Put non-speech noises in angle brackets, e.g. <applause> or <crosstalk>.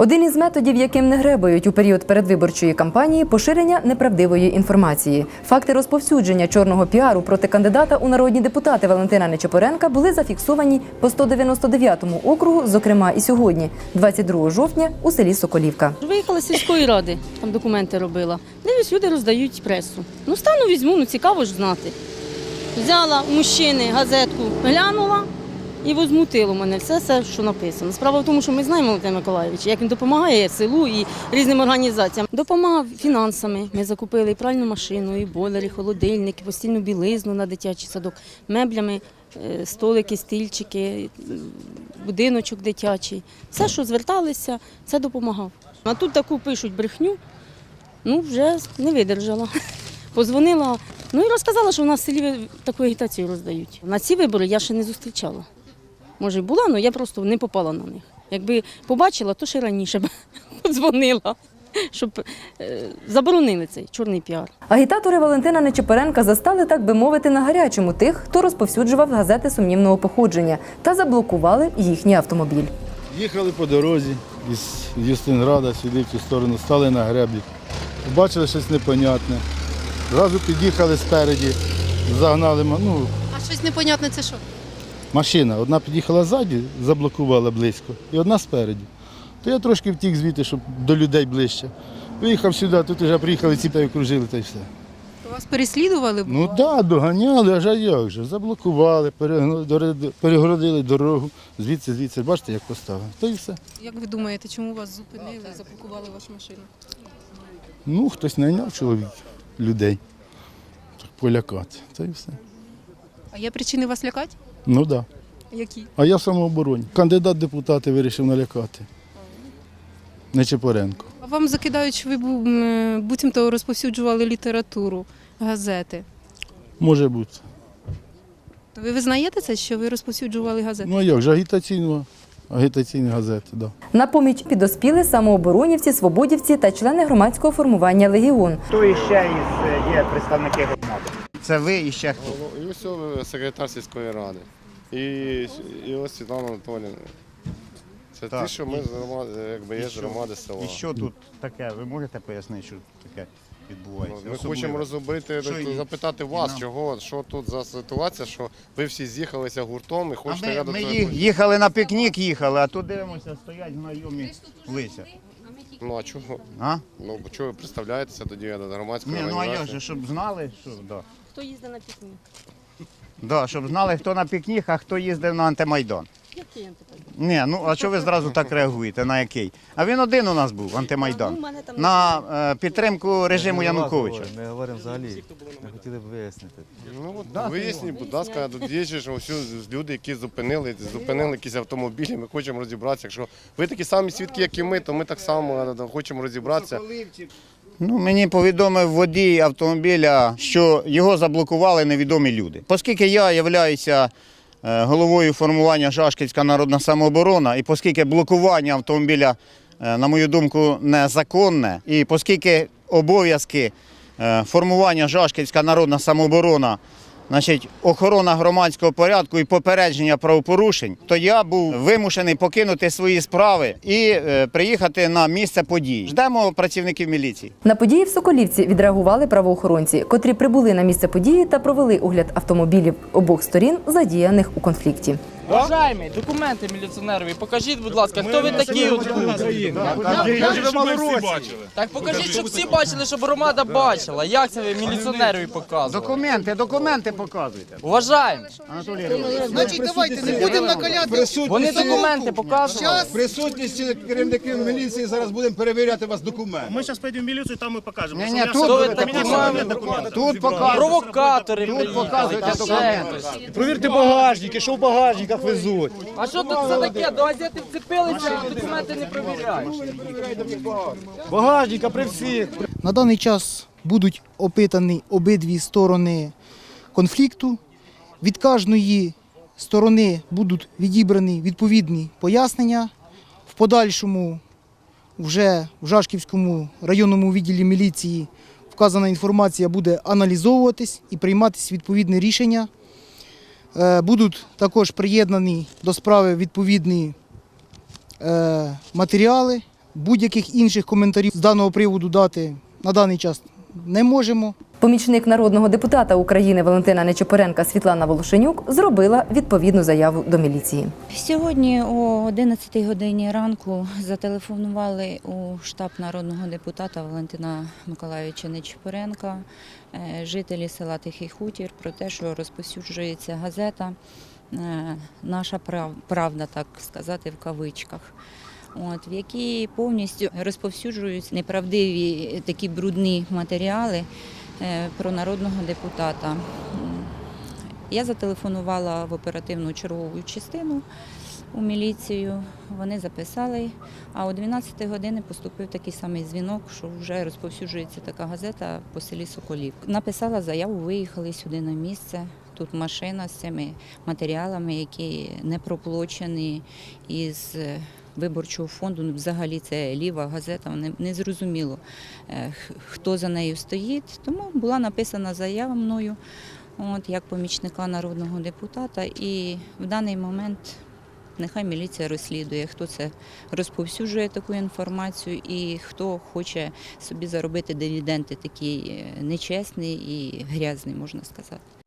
Один із методів, яким не гребують у період передвиборчої кампанії, поширення неправдивої інформації. Факти розповсюдження чорного піару проти кандидата у народні депутати Валентина Нечепоренка були зафіксовані по 199-му округу, зокрема і сьогодні, 22 жовтня, у селі Соколівка. Виїхала з сільської ради, там документи робила. Дивлюсь, люди роздають пресу. Ну стану візьму, ну цікаво ж знати. Взяла у мужчини газетку, глянула і возмутило мене все, все, що написано. Справа в тому, що ми знаємо Валентина Миколаєвича, як він допомагає селу і різним організаціям. Допомагав фінансами. Ми закупили і пральну машину, і бойлер, і холодильник, і постільну білизну на дитячий садок, меблями, е, столики, стільчики, будиночок дитячий. Все, що зверталися, це допомагав. А тут таку пишуть брехню, ну вже не видержала. <laughs> Позвонила, ну і розказала, що в нас в селі таку агітацію роздають. На ці вибори я ще не зустрічала. Може, й була, але я просто не попала на них. Якби побачила, то ще раніше б <laughs> подзвонила, щоб е, заборонили цей чорний піар. Агітатори Валентина Нечепоренка застали, так би мовити, на гарячому тих, хто розповсюджував газети сумнівного походження та заблокували їхній автомобіль. Їхали по дорозі із Юстинграда сюди, в цю сторону, стали на греблі. Побачили щось непонятне. Зразу під'їхали спереді, загнали ну, А щось непонятне це що? Машина. Одна під'їхала ззаді, заблокувала близько, і одна спереді. То я трошки втік звідти, щоб до людей ближче. Виїхав сюди, тут вже приїхали, ці та й окружили та й все. Вас переслідували? Ну так, да, доганяли, аж а як же. Заблокували, перегородили дорогу, звідси, звідси, бачите, як поставили. То і все. Як ви думаєте, чому вас зупинили, заблокували вашу машину? Ну, хтось найняв чоловік, людей. Так полякати. Це і все. А є причини вас лякати? Ну так. Да. Які? А я в самообороні. Кандидат депутати вирішив налякати. Нечепоренко. А вам закидають, що ви буцімто розповсюджували літературу, газети. Може бути. То ви визнаєте це, що ви розповсюджували газети? Ну а як же агітаційну, агітаційні газети. Да. На поміч підоспіли самооборонівці, свободівці та члени громадського формування Легіон. Хто іще із е, є представники? Це ви і ще хто? І ось секретар сільської ради. І, і ось Світлана Анатоліївна. Це Так, ті, що ми з громади, якби є з громади села. І що тут таке? Ви можете пояснити, що тут таке Ну, відбувається? Ми Особливе. хочемо розробити, Що і- запитати і вас, нам? чого, що тут за ситуація, що ви всі з'їхалися гуртом і А хочете ми, рядом ми ї- їхали на пікнік, їхали, а тут дивимося, стоять знайомі лиця. Ну а чого? А? Ну бо чого ви представляєтеся тоді до громадської Ні, ну а як організації? же, щоб знали, що да. Хто їздить на пікнік? Да, щоб знали, хто на пікнік, а хто їздив на антимайдан. Який антипатій? Ні, ну а що ви зразу так реагуєте? На який? А він один у нас був, антимайдан. Ну, мене там На е, підтримку режиму Януковича. Ми говоримо взагалі. Ми хотіли б вияснити. Ну от виясніть, будь ласка, тут є ж усі люди, які зупинили, зупинили якісь автомобілі. Ми хочемо розібратися. Якщо ви такі самі свідки, як і ми, то ми так само е, хочемо розібратися. Ну, мені повідомив водій автомобіля, що його заблокували невідомі люди. Оскільки я являюся е, головою формування Шашківська народна самооборона, і оскільки блокування автомобіля, е, на мою думку, незаконне, і оскільки обов'язки е, формування Жашківська народна самооборона, значить, охорона громадського порядку і попередження правопорушень, то я був вимушений покинути свої справи і е, приїхати на місце події. Ждемо працівників міліції. На події в Соколівці відреагували правоохоронці, котрі прибули на місце події та провели огляд автомобілів обох сторін, задіяних у конфлікті. Уважаемый, документи міліціонерові, покажіть, будь ласка, хто ви такі? Так покажіть, щоб всі бачили, щоб громада бачила. Як це ви міліціонерові показували? Документи, документи показуйте. Уважаємо. Значить, давайте не будемо накаляти. Вони документи показували. Присутністю керівників міліції зараз будемо перевіряти вас документи. Ми зараз поїдемо в міліцію, там ми покажемо. Ні, ні, тут ви такі Тут показуйте. Провокатори Тут показуйте документи. Провірте багажники, що в багажниках везуть. А що тут це таке? До газети вцепилися, а документи не провіряють. Багажника при всіх. На даний час будуть опитані обидві сторони конфлікту. Від кожної сторони будуть відібрані відповідні пояснення. В подальшому вже в Жашківському районному відділі міліції вказана інформація буде аналізовуватись і прийматись відповідне рішення. Е, Будуть також приєднані до справи відповідні е, матеріали Будь-яких інших коментарів з даного приводу дати на даний час не можемо. Помічник народного депутата України Валентина Нечипоренка Світлана Волошенюк зробила відповідну заяву до міліції. Сьогодні о 11 годині ранку зателефонували у штаб народного депутата Валентина Миколайовича Нечипоренка, е, жителі села Тихий Хутір, про те, що розповсюджується газета е, Наша правда, так сказати, в кавичках. От, в якій повністю розповсюджуються неправдиві такі брудні матеріали про народного депутата. Я зателефонувала в оперативну чергову частину у міліцію. Вони записали. А о 12 годині поступив такий самий дзвінок, що вже розповсюджується така газета по селі Соколів. Написала заяву, виїхали сюди на місце. Тут машина з цими матеріалами, які не проплочені із е, виборчого фонду. Ну, Взагалі це ліва газета, не, не зрозуміло, е, хто за нею стоїть. Тому була написана заява мною от, як помічника народного депутата. І в даний момент нехай міліція розслідує, хто це розповсюджує таку інформацію і хто хоче собі заробити дивіденди такі е, нечесні і грязні, можна сказати.